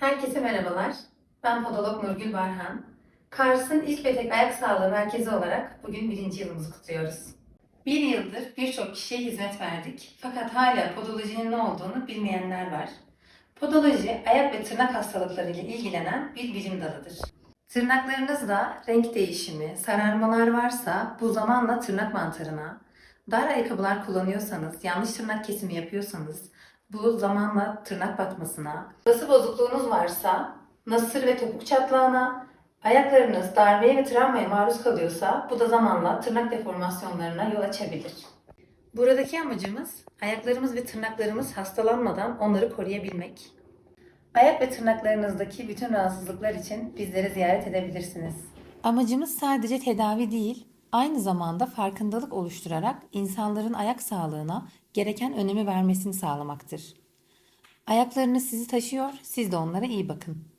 Herkese merhabalar. Ben podolog Nurgül Barhan. Kars'ın ilk ve tek ayak sağlığı merkezi olarak bugün birinci yılımızı kutluyoruz. Bir yıldır birçok kişiye hizmet verdik. Fakat hala podolojinin ne olduğunu bilmeyenler var. Podoloji, ayak ve tırnak hastalıklarıyla ilgilenen bir bilim dalıdır. Tırnaklarınızda renk değişimi, sararmalar varsa bu zamanla tırnak mantarına, dar ayakkabılar kullanıyorsanız, yanlış tırnak kesimi yapıyorsanız bu zamanla tırnak batmasına, Bası bozukluğunuz varsa, nasır ve topuk çatlağına, ayaklarınız darbeye ve travmaya maruz kalıyorsa bu da zamanla tırnak deformasyonlarına yol açabilir. Buradaki amacımız ayaklarımız ve tırnaklarımız hastalanmadan onları koruyabilmek. Ayak ve tırnaklarınızdaki bütün rahatsızlıklar için bizleri ziyaret edebilirsiniz. Amacımız sadece tedavi değil, aynı zamanda farkındalık oluşturarak insanların ayak sağlığına gereken önemi vermesini sağlamaktır. Ayaklarınız sizi taşıyor, siz de onlara iyi bakın.